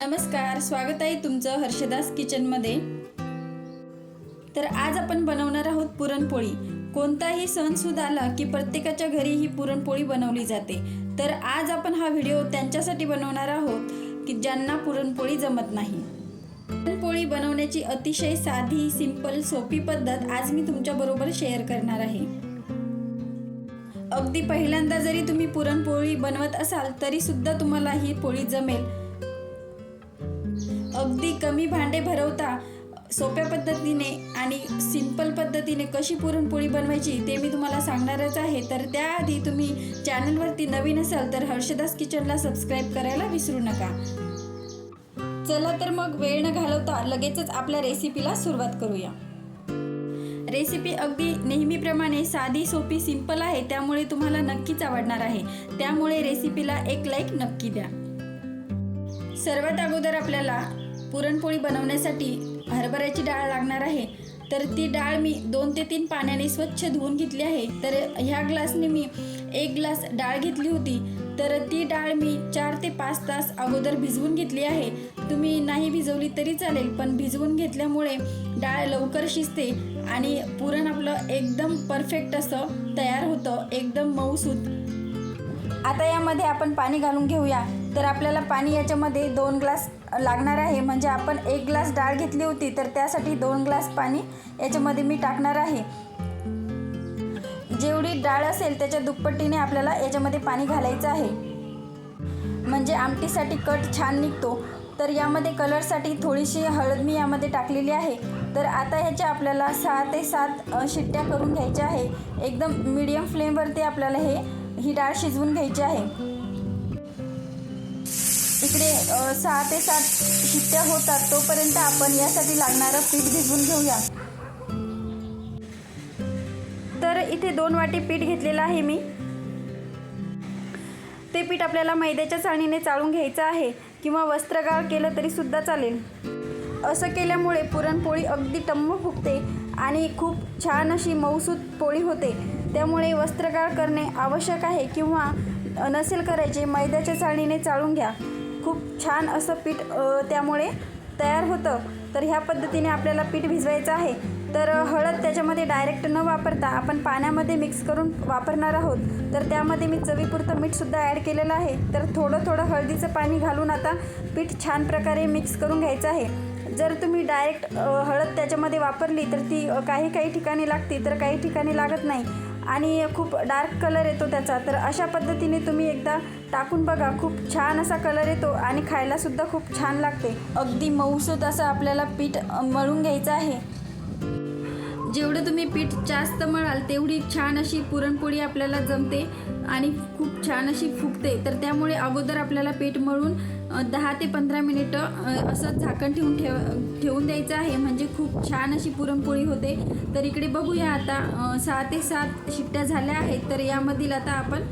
नमस्कार स्वागत आहे तुमचं हर्षदास किचनमध्ये. तर आज आपण बनवणार आहोत पुरणपोळी. कोणताही सणसुद आला की प्रत्येकाच्या घरी ही पुरणपोळी बनवली जाते. तर आज आपण हा व्हिडिओ त्यांच्यासाठी बनवणार आहोत की ज्यांना पुरणपोळी जमत नाही. पुरणपोळी बनवण्याची अतिशय साधी सिंपल सोपी पद्धत आज मी तुमच्याबरोबर शेअर करणार आहे. अगदी पहिल्यांदा जरी तुम्ही पुरणपोळी बनवत असाल तरी सुद्धा तुम्हाला ही पोळी जमेल. अगदी कमी भांडे भरवता सोप्या पद्धतीने आणि सिंपल पद्धतीने कशी पुरणपोळी बनवायची ते मी तुम्हाला सांगणारच आहे. तर त्याआधी तुम्ही चॅनलवरती नवीन असाल तर हर्षदास किचनला सबस्क्राईब करायला विसरू नका. चला तर मग वेळ न घालवता लगेचच आपल्या रेसिपीला सुरुवात करूया. रेसिपी अगदी नेहमीप्रमाणे साधी सोपी सिंपल आहे त्यामुळे तुम्हाला नक्कीच आवडणार आहे. त्यामुळे रेसिपीला एक लाईक नक्की द्या. सर्वात अगोदर आपल्याला पुरणपोळी बनवण्यासाठी हरभऱ्याची डाळ लागणार आहे. तर ती डाळ मी दोन ते तीन पाण्याने स्वच्छ धुवून घेतली आहे. तर ह्या ग्लासने मी एक ग्लास डाळ घेतली होती. तर ती डाळ मी चार ते पाच तास अगोदर भिजवून घेतली आहे. तुम्ही नाही भिजवली तरी चालेल पण भिजवून घेतल्यामुळे डाळ लवकर शिजते आणि पुरण आपलं एकदम परफेक्ट असं तयार होतं एकदम मऊसूत. आता यामध्ये आपण पाणी घालून घेऊया. तर आपल्याला पाणी याच्यामध्ये दोन ग्लास लागणार आहे. म्हणजे आपण एक ग्लास डाळ घेतली होती तर त्यासाठी दोन ग्लास पाणी याच्यामध्ये मी टाकणार आहे. जेवढी डाळ असेल त्याच्या दुप्पटीने आपल्याला याच्यामध्ये पाणी घालायचं आहे. म्हणजे आमटीसाठी कट छान निघतो. तर यामध्ये कलरसाठी थोडीशी हळद मी यामध्ये टाकलेली आहे. तर आता ह्याच्या आपल्याला सहा ते सात शिट्ट्या करून घ्यायच्या आहे. एकदम मीडियम फ्लेमवरती आपल्याला हे ही डाळ शिजवून घ्यायची आहे. इकडे सहा ते सात शिट्ट्या होतात तोपर्यंत आपण यासाठी लागणारं पीठ भिजवून घेऊया. तर इथे दोन वाटी पीठ घेतलेलं आहे मी. ते पीठ आपल्याला मैद्याच्या चाळणीने चाळून घ्यायचं आहे किंवा वस्त्रगाळ केलं तरी सुद्धा चालेल. असं केल्यामुळे पुरणपोळी अगदी टम्म फुगते आणि खूप छान अशी मऊसूत पोळी होते. त्यामुळे वस्त्रगाळ करणे आवश्यक आहे किंवा नसेल करायचे मैद्याच्या चाळणीने चाळून घ्या. खूप छान असं पीठ त्यामुळे तयार होतं. तर ह्या पद्धतीने आपल्याला पीठ भिजवायचं आहे. तर हळद त्याच्यामध्ये डायरेक्ट न वापरता आपण पाण्यामध्ये मिक्स करून वापरणार आहोत. तर त्यामध्ये मी चवीपुरतं मीठसुद्धा ॲड केलेलं आहे. तर थोडं थोडं हळदीचं पाणी घालून आता पीठ छान प्रकारे मिक्स करून घ्यायचं आहे. जर तुम्ही डायरेक्ट हळद त्याच्यामध्ये वापरली तर ती काही काही ठिकाणी लागते तर काही ठिकाणी लागत नाही. आणि खूप डार्क कलर येतो त्याचा. तर अशा पद्धतीने तुम्ही एकदा टाकून बघा खूप छान असा कलर येतो आणि खायलासुद्धा खूप छान लागते. अगदी मऊसूत असं आपल्याला पीठ मळून घ्यायचं आहे. जेवढं तुम्ही पीठ जास्त मळाल तेवढी छान अशी पुरणपोळी आपल्याला जमते आणि खूप छान अशी फुगते. तर त्यामुळे अगोदर आपल्याला पीठ मळून दहा ते पंधरा मिनिटं असं झाकण ठेवून ठेव ठेवून द्यायचं आहे. म्हणजे खूप छान अशी पुरणपोळी होते. तर इकडे बघूया आता सहा ते सात शिट्ट्या झाल्या आहेत. तर यामधील आता आपण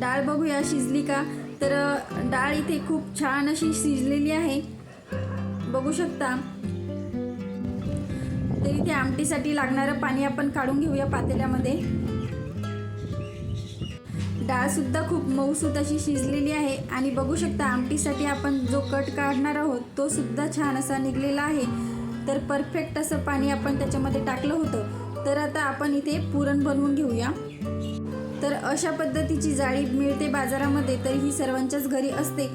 डाळ बघूया शिजली का? तर डाळ इथे खूप छान अशी शिजलेली आहे. बघू शकता. तर इथे आमटीसाठी लागणारं पाणी आपण काढून घेऊया पातेल्यामध्ये. डाळसुद्धा खूप मऊसूत अशी शिजलेली आहे. आणि बघू शकता आमटीसाठी आपण जो कट काढणार आहोत तो सुद्धा छान असा निघलेला आहे. तर परफेक्ट असं पाणी आपण त्याच्यामध्ये टाकलं होतं. तर आता आपण इथे पुरण बनवून घेऊया. तर अशा पद्धतीची जाळी मिळते बाजारामध्ये तर ही सर्वांच्याच घरी असते.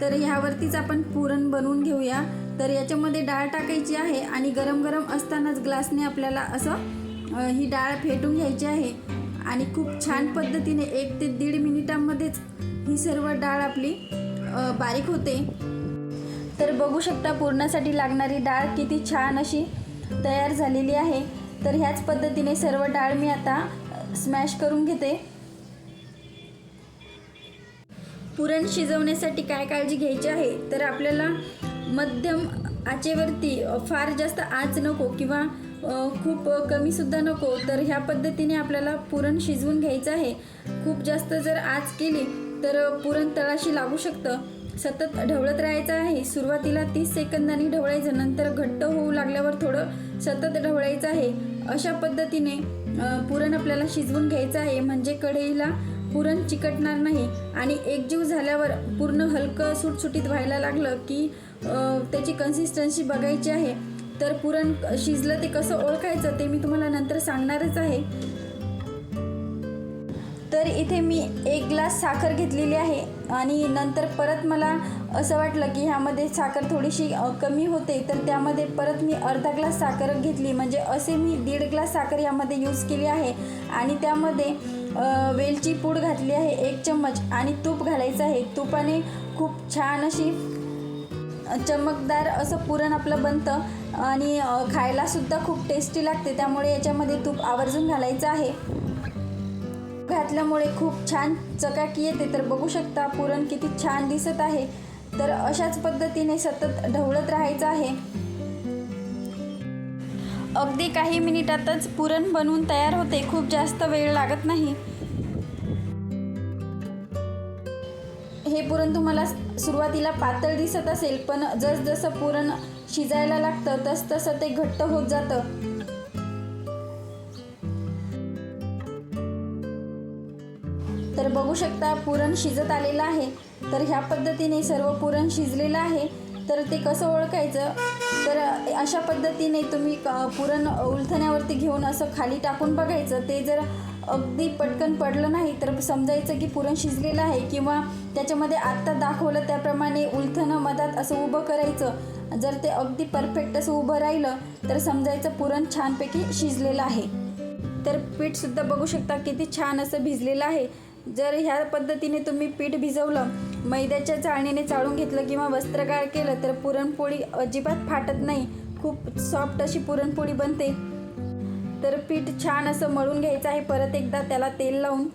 तर ह्यावरतीच आपण पुरण बनवून घेऊया. तर याच्यामध्ये डाळ टाकायची आहे आणि गरम गरम असतानाच ग्लासने आपल्याला असं ही डाळ फेटून घ्यायची आहे. आणि खूप छान पद्धतीने एक ते दीड मिनिटांमध्येच ही सर्व डाळ आपली बारीक होते. तर बघू शकता पुरणासाठी लागणारी डाळ किती छान अशी तयार झालेली आहे. तर ह्याच पद्धतीने सर्व डाळ मी आता स्मॅश करून घेते. पुरण शिजवण्यासाठी काय काळजी घ्यायची आहे? तर आपल्याला मध्यम आचेवरती फार जास्त आच नको किंवा खूप कमीसुद्धा नको तर ह्या पद्धतीने आपल्याला पुरण शिजवून घ्यायचं आहे. खूप जास्त जर आच केली तर पुरण तळाशी लागू शकतं. सतत ढवळत राहायचं आहे. सुरुवातीला तीस सेकंदांनी ढवळायचं नंतर घट्ट होऊ लागल्यावर थोडं सतत ढवळायचं आहे. अशा पद्धतीने पुरण आपल्याला शिजवून घ्यायचं आहे. म्हणजे कढईला पुरण चिकटणार नाही आणि एकजीव झाल्यावर पूर्ण हलकं सुटसुटीत व्हायला लागलं की त्याची कन्सिस्टन्सी बघायची आहे. तर पुरण शिजलं ते कसं ओळखायचं ते मी तुम्हाला नंतर सांगणारच आहे. तर इथे मी एक ग्लास साखर घेतलेली आहे आणि नंतर परत मला असं वाटलं की ह्यामध्ये साखर थोडीशी कमी होते तर त्यामध्ये परत मी अर्धा ग्लास साखर घेतली. म्हणजे असे मी दीड ग्लास साखर यामध्ये यूज केली आहे. आणि त्यामध्ये वेलची पूड घातली आहे एक चम्मच आणि तूप घालायचं आहे. तुपाने खूप छान अशी चमकदार असं पुरण आपलं बनतं. आणि खायलासुद्धा खूप टेस्टी लागते त्यामुळे याच्यामध्ये तूप आवर्जून घालायचं आहे. घातल्यामुळे खूप छान चकाकी येते. तर बघू शकता पुरण किती छान दिसत आहे. तर अशाच पद्धतीने सतत ढवळत राहायचं आहे. अगदी काही मिनिटातच पुरण बनवून तयार होते. खूप जास्त वेळ लागत नाही. हे पुरण तुम्हाला सुरुवातीला पातळ दिसत असेल पण जसजसं पुरण शिजायला लागतं तसतसं ते घट्ट होत जातं. तर बघू शकता पुरण शिजत आलेलं आहे. तर ह्या पद्धतीने सर्व पुरण शिजलेलं आहे. तर ते कसं ओळखायचं? तर अशा पद्धतीने तुम्ही क- पुरण उलथण्यावरती घेऊन असं खाली टाकून बघायचं. ते जर अगदी पटकन पडलं नाही तर समजायचं की पुरण शिजलेलं आहे किंवा त्याच्यामध्ये आत्ता दाखवलं त्याप्रमाणे उलथणं मधात असं उभं करायचं. जर ते अगदी परफेक्ट असं उभं राहिलं तर समजायचं पुरण छानपैकी शिजलेलं आहे. तर पीठसुद्धा बघू शकता किती छान असं भिजलेलं आहे. जर ह्या पद्धतीने तुम्ही पीठ भिजवलं मैद्याच्या चाळणीने चाळून घेतलं किंवा वस्त्रगाळ केलं तर पुरणपोळी अजिबात फाटत नाही. खूप सॉफ्ट अशी पुरणपोळी बनते. तर पीठ छान असं मळून घ्यायचं आहे. परत एकदा त्याला तेल लावून.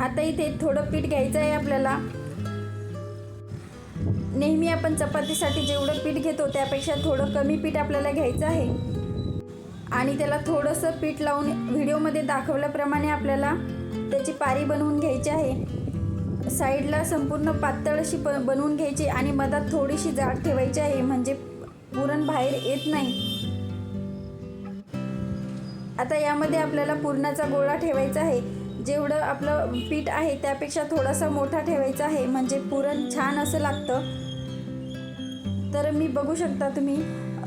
आता इथे थोडं पीठ घ्यायचं आहे आपल्याला. नेहमी आपण चपातीसाठी जेवढं पीठ घेतो त्यापेक्षा थोडं कमी पीठ आपल्याला घ्यायचं आहे. आणि त्याला थोडंसं पीठ लावून व्हिडिओमध्ये दाखवल्याप्रमाणे आपल्याला त्याची पारी बनवून घ्यायची आहे. साईडला संपूर्ण पातळ अशी ब बनवून घ्यायची आणि मधात थोडीशी जाड ठेवायची आहे म्हणजे पुरण बाहेर येत नाही. आता यामध्ये आपल्याला पुरणाचा गोळा ठेवायचा आहे. जेवढं आपलं पीठ आहे त्यापेक्षा थोडासा मोठा ठेवायचा आहे म्हणजे पुरण छान असं लागतं. तर मी बघू शकता तुम्ही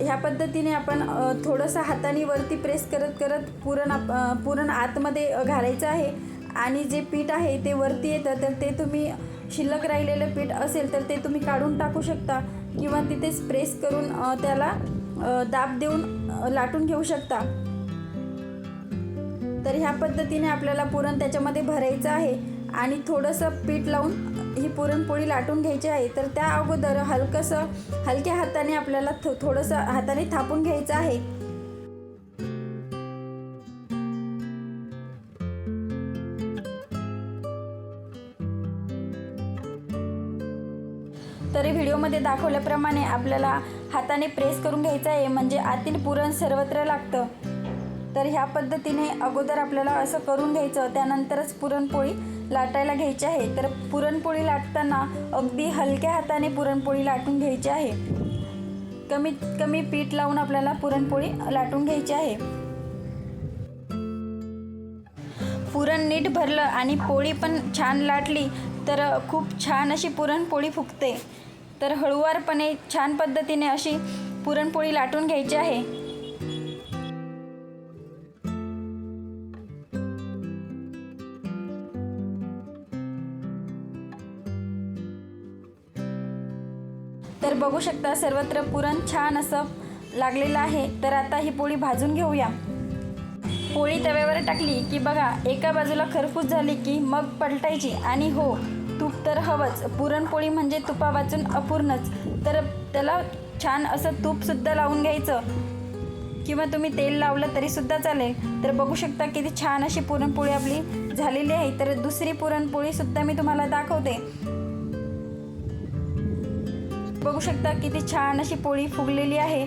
ह्या पद्धतीने आपण थोडंसं हाताने वरती प्रेस करत करत पुरण आप पुरण आतमध्ये घालायचं आहे. आणि जे पीठ आहे ते वरती येतं तर ते तुम्ही शिल्लक राहिलेलं पीठ असेल तर ते तुम्ही काढून टाकू शकता. किंवा तिथेच प्रेस करून त्याला दाब देऊन लाटून घेऊ शकता. तर ह्या पद्धतीने आपल्याला पुरण त्याच्यामध्ये भरायचं आहे. आणि थोडंसं पीठ लावून ही पुरणपोळी लाटून घ्यायची आहे. तर त्या अगोदर हलकंसं हलक्या हाताने आपल्याला थो थोडंसं हाताने थापून घ्यायचं आहे. तरी व्हिडिओमध्ये दाखवल्याप्रमाणे आपल्याला हाताने प्रेस करून घ्यायचं आहे म्हणजे आतील पुरण सर्वत्र लागतं. तर ह्या पद्धतीने अगोदर आपल्याला असं करून घ्यायचं त्यानंतरच पुरणपोळी लाटायला घ्यायची आहे. तर पुरणपोळी लाटताना अगदी हलक्या हाताने पुरणपोळी लाटून घ्यायची आहे. कमीत कमी पीठ लावून आपल्याला पुरणपोळी लाटून घ्यायची आहे. पुरण नीट भरलं आणि पोळी पण छान लाटली तर खूप छान अशी पुरणपोळी फुगते. तर हळुवारपणे छान पद्धतीने अशी पुरणपोळी लाटून घ्यायची आहे. तर बघू शकता सर्वत्र पुरण छान असं लागलेलं आहे. तर आता ही पोळी भाजून घेऊया. पोळी तव्यावर टाकली की बघा एका बाजूला खरपूस झाली की मग पलटायची. आणि हो तूप तर हवंच. पुरणपोळी म्हणजे तुपा वाचून अपूर्णच. तर त्याला छान असं तूपसुद्धा लावून घ्यायचं. किंवा तुम्ही तेल लावलं तरीसुद्धा चालेल. तर बघू शकता किती छान अशी पुरणपोळी आपली झालेली आहे. तर दुसरी पुरणपोळीसुद्धा मी तुम्हाला दाखवते. बघू शकता किती छान अशी पोळी फुगलेली आहे.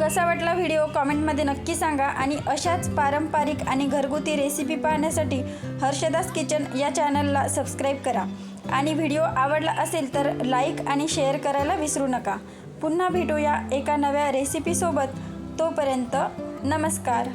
कसा वाटला व्हिडिओ कॉमेंटमध्ये नक्की सांगा आणि अशाच पारंपरिक आणि घरगुती रेसिपी पाहण्यासाठी हर्षदास किचन या चॅनलला सबस्क्राईब करा. आणि व्हिडिओ आवडला असेल तर लाईक आणि शेअर करायला विसरू नका. पुन्हा भेटूया एका नव्या रेसिपीसोबत. तोपर्यंत नमस्कार.